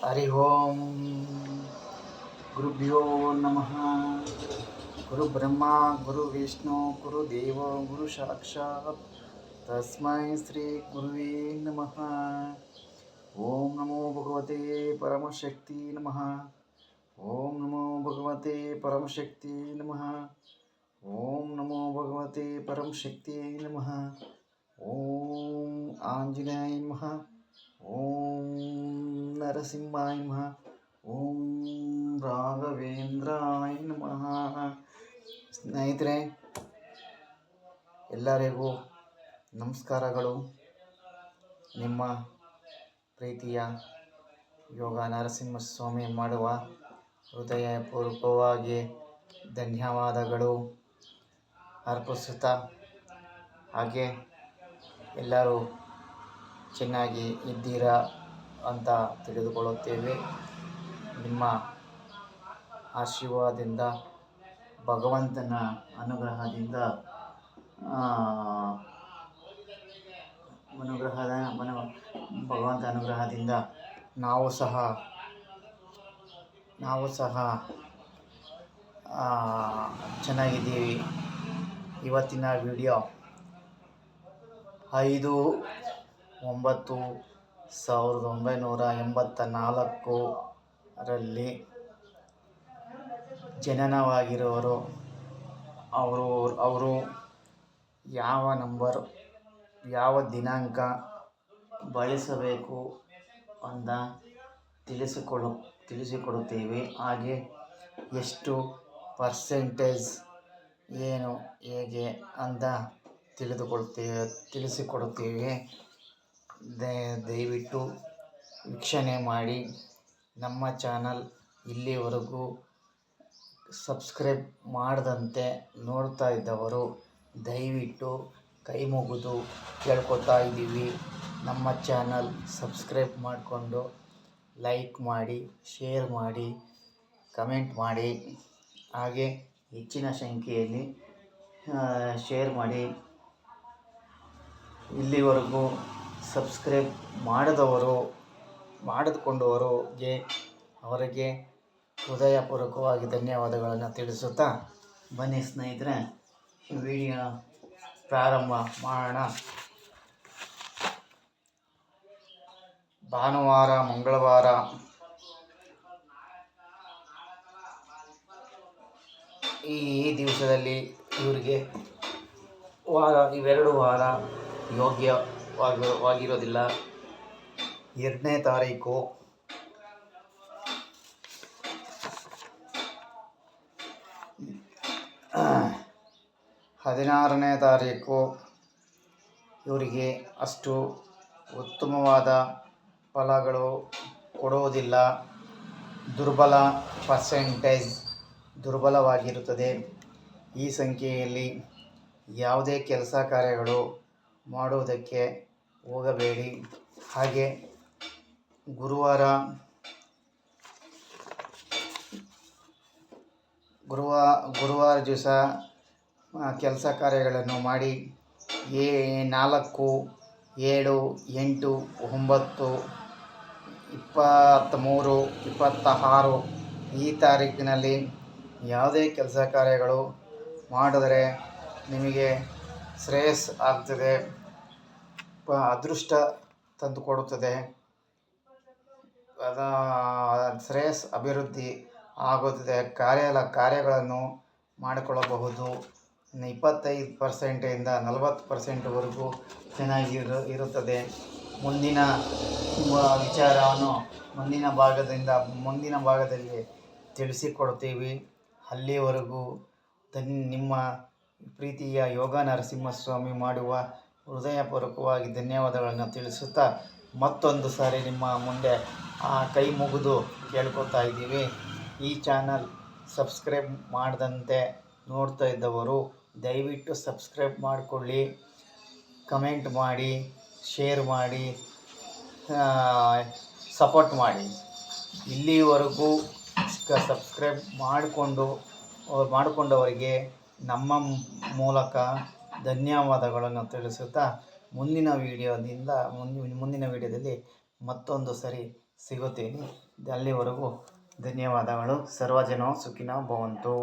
ಹರಿ ಓಂ ಗುರುಭ್ಯೋ ನಮಃ ಗುರು ಬ್ರಹ್ಮ ಗುರು ವಿಷ್ಣು ಗುರು ದೇವ ಗುರು ಸಾಕ್ಷಾತ್ ತಸ್ಮೈ ಶ್ರೀ ಗುರುವೇ ನಮಃ ಓಂ ನಮೋ ಭಗವತೆ ಪರಮಶಕ್ತಿ ನಮಃ ಓಂ ನಮೋ ಭಗವತೆ ಪರಮಶಕ್ತಿ ನಮಃ ಓಂ ನಮೋ ಭಗವತೆ ಪರಮಶಕ್ತಿ ನಮಃ ಓಂ ಆಂಜನೇಯ ನಮಃ ಓಂ ನರಸಿಂಹಾಯ ನಮಃ. ಓಂ ರಾಘವೇಂದ್ರಾಯ ನಮಃ. ಸ್ನೇಹಿತರೆ, ಎಲ್ಲರಿಗೂ ನಮಸ್ಕಾರಗಳು. ನಿಮ್ಮ ಪ್ರೀತಿಯ ಯೋಗ ನರಸಿಂಹಸ್ವಾಮಿ ಮಾಡುವ ಹೃದಯಪೂರ್ವಕವಾಗಿ ಧನ್ಯವಾದಗಳು. ಅರ್ಪಿಸುತ್ತಾ ಹಾಗೆ ಎಲ್ಲರೂ ಚೆನ್ನಾಗಿ ಇದ್ದೀರಾ? ಅಂತ ತಿಳಿದುಕೊಳ್ಳುತ್ತೇವೆ. ನಿಮ್ಮ ಆಶೀರ್ವಾದದಿಂದ, ಭಗವಂತನ ಅನುಗ್ರಹದಿಂದ ಅನುಗ್ರಹದ ಮನ ಭಗವಂತ ಅನುಗ್ರಹದಿಂದ ನಾವು ಸಹ ನಾವು ಸಹ ಚೆನ್ನಾಗಿದ್ದೀವಿ. ಇವತ್ತಿನ ವಿಡಿಯೋ ಐದು, ಒಂಬತ್ತು ಸಾವಿರದ ಒಂಬೈನೂರ ಎಂಬತ್ತ ನಾಲ್ಕು ರಲ್ಲಿ ಜನನವಾಗಿರುವರು. ಅವರು ಅವರು ಯಾವ ನಂಬರ್, ಯಾವ ದಿನಾಂಕ ಬಳಸಬೇಕು ಅಂತ ತಿಳಿಸಿಕೊಡು ತಿಳಿಸಿಕೊಡುತ್ತೇವೆ. ಹಾಗೆ ಎಷ್ಟು ಪರ್ಸೆಂಟೇಜ್ ಏನು, ಹೇಗೆ ಅಂತ ತಿಳಿದುಕೊಳ್ತೇವೆ ತಿಳಿಸಿಕೊಡುತ್ತೇವೆ. ದಯವಿಟ್ಟು ವೀಕ್ಷಣೆ ಮಾಡಿ. ನಮ್ಮ ಚಾನಲ್ ಇಲ್ಲಿವರೆಗೂ ಸಬ್ಸ್ಕ್ರೈಬ್ ಮಾಡದಂತೆ ನೋಡ್ತಾ ಇದ್ದವರು ದಯವಿಟ್ಟು ಕೈ ಮುಗಿದು ಕೇಳ್ಕೊತಾ ಇದ್ದೀವಿ. ನಮ್ಮ ಚಾನಲ್ ಸಬ್ಸ್ಕ್ರೈಬ್ ಮಾಡಿಕೊಂಡು ಲೈಕ್ ಮಾಡಿ, ಶೇರ್ ಮಾಡಿ, ಕಮೆಂಟ್ ಮಾಡಿ. ಹಾಗೆ ಹೆಚ್ಚಿನ ಸಂಖ್ಯೆಯಲ್ಲಿ ಶೇರ್ ಮಾಡಿ. ಇಲ್ಲಿವರೆಗೂ ಸಬ್ಸ್ಕ್ರೈಬ್ ಮಾಡದವರು, ಮಾಡಿದುಕೊಂಡವರಿಗೆ, ಅವರಿಗೆ ಹೃದಯಪೂರ್ವಕವಾಗಿ ಧನ್ಯವಾದಗಳನ್ನು ತಿಳಿಸುತ್ತಾ ಬನ್ನಿ ಸ್ನೇಹಿತರೆ, ಈ ವಿಡಿಯೋ ಪ್ರಾರಂಭ ಮಾಡೋಣ. ಭಾನುವಾರ, ಮಂಗಳವಾರ, ಈ ದಿವಸದಲ್ಲಿ ಇವರಿಗೆ ವಾರ, ಇವೆರಡು ವಾರ ಯೋಗ್ಯವಾಗಿ ಎರಡನೇ ತಾರೀಕು. ಹದಿನಾರನೇ ತಾರೀಕು. ಇವರಿಗೆ ಅಷ್ಟು ಉತ್ತಮವಾದ ಫಲಗಳು ಕೊಡುವುದಿಲ್ಲ ದುರ್ಬಲ ಪರ್ಸೆಂಟೇಜ್ ದುರ್ಬಲವಾಗಿರುತ್ತದೆ. ಈ ಸಂಖ್ಯೆಯಲ್ಲಿ ಯಾವುದೇ ಕೆಲಸ ಕಾರ್ಯಗಳು ಮಾಡುವುದಕ್ಕೆ ಹೋಗಬೇಡಿ. ಹಾಗೆ ಗುರುವಾರ, ಗುರುವ, ಗುರುವಾರ ದಿವಸ ಕೆಲಸ ಕಾರ್ಯಗಳನ್ನು ಮಾಡಿ ಏ ನಾಲ್ಕು, ಏಳು, ಎಂಟು, ಒಂಬತ್ತು, ಇಪ್ಪತ್ತ್ಮೂರು ಇಪ್ಪತ್ತ ಆರು ಈ ತಾರೀಕಿನಲ್ಲಿ ಯಾವುದೇ ಕೆಲಸ ಕಾರ್ಯಗಳು ಮಾಡಿದರೆ ನಿಮಗೆ ಶ್ರೇಯಸ್ ಆಗ್ತದೆ. ಅದೃಷ್ಟ ತಂದುಕೊಡುತ್ತದೆ. ಅದು, ಶ್ರೇಯಸ್ ಅಭಿವೃದ್ಧಿ ಆಗುತ್ತದೆ ಕಾರ್ಯ ಕಾರ್ಯಗಳನ್ನು ಮಾಡಿಕೊಳ್ಳಬಹುದು. ಇಪ್ಪತ್ತೈದು ಪರ್ಸೆಂಟಿಂದ ನಲವತ್ತು ಪರ್ಸೆಂಟ್ವರೆಗೂ ಚೆನ್ನಾಗಿರು ಇರುತ್ತದೆ. ಮುಂದಿನ ವಿಚಾರವನ್ನು ಮುಂದಿನ ಭಾಗದಿಂದ, ಮುಂದಿನ ಭಾಗದಲ್ಲಿ ತಿಳಿಸಿಕೊಡ್ತೀವಿ ಅಲ್ಲಿವರೆಗೂ ತನ್ ನಿಮ್ಮ ಪ್ರೀತಿಯ ಯೋಗ ನರಸಿಂಹಸ್ವಾಮಿ ಮಾಡುವ ಹೃದಯಪೂರ್ವಕವಾಗಿ ಧನ್ಯವಾದಗಳನ್ನು ತಿಳಿಸುತ್ತಾ ಮತ್ತೊಂದು ಸಾರಿ ನಿಮ್ಮ ಮುಂದೆ ಕೈ ಮುಗಿದು ಕೇಳ್ಕೊತಾ ಇದ್ದೀವಿ. ಈ ಚಾನಲ್ ಸಬ್ಸ್ಕ್ರೈಬ್ ಮಾಡದಂತೆ ನೋಡ್ತಾ ಇದ್ದವರು ದಯವಿಟ್ಟು ಸಬ್ಸ್ಕ್ರೈಬ್ ಮಾಡಿಕೊಳ್ಳಿ, ಕಮೆಂಟ್ ಮಾಡಿ, ಶೇರ್ ಮಾಡಿ ಸಪೋರ್ಟ್ ಮಾಡಿ. ಇಲ್ಲಿವರೆಗೂ ಸಬ್ಸ್ಕ್ರೈಬ್ ಮಾಡಿಕೊಂಡು, ಮಾಡಿಕೊಂಡವರಿಗೆ ನಮ್ಮ ಮೂಲಕ ಧನ್ಯವಾದಗಳನ್ನು ತಿಳಿಸುತ್ತಾ ಮುಂದಿನ ವಿಡಿಯೋದಿಂದ ಮುಂದಿನ ಮುಂದಿನ ವಿಡಿಯೋದಲ್ಲಿ ಮತ್ತೊಂದು ಸರಿ ಸಿಗುತ್ತೇನೆ. ಅಲ್ಲಿವರೆಗೂ ಧನ್ಯವಾದಗಳು. ಸರ್ವಜನ ಸುಖಿನೋ ಭವಂತು.